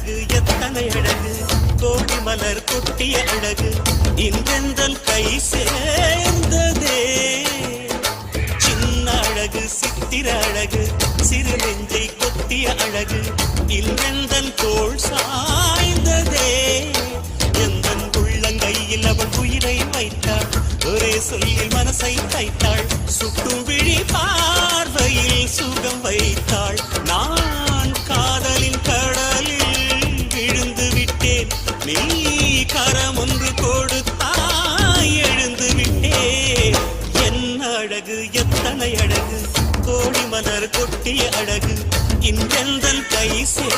அழகு எத்தனை அழகு கோடி மலர் கொட்டிய அழகு இன்றெந்தல் கை சேர்ந்ததே. சின்ன அழகு சித்திர அழகு சிறு நெஞ்சை கொத்திய அழகு இன்றெந்தல் தோல் சாய்ந்ததே. எந்தன் உள்ளங்கையில் அவள் உயிரை வைத்தாள் ஒரே சொல்லில் மனசை தைத்தாள் சுட்டும் விழி பார்வையில் சுகம் வைத்தாள். நான் நீ கரம் ஒன்று கொடுத்தாய் எழுந்து விட்டேன் என்ன அழகு எத்தனை அழகு கோடி மலர் கொட்டிய அழகு இன்றெந்தன் கை சே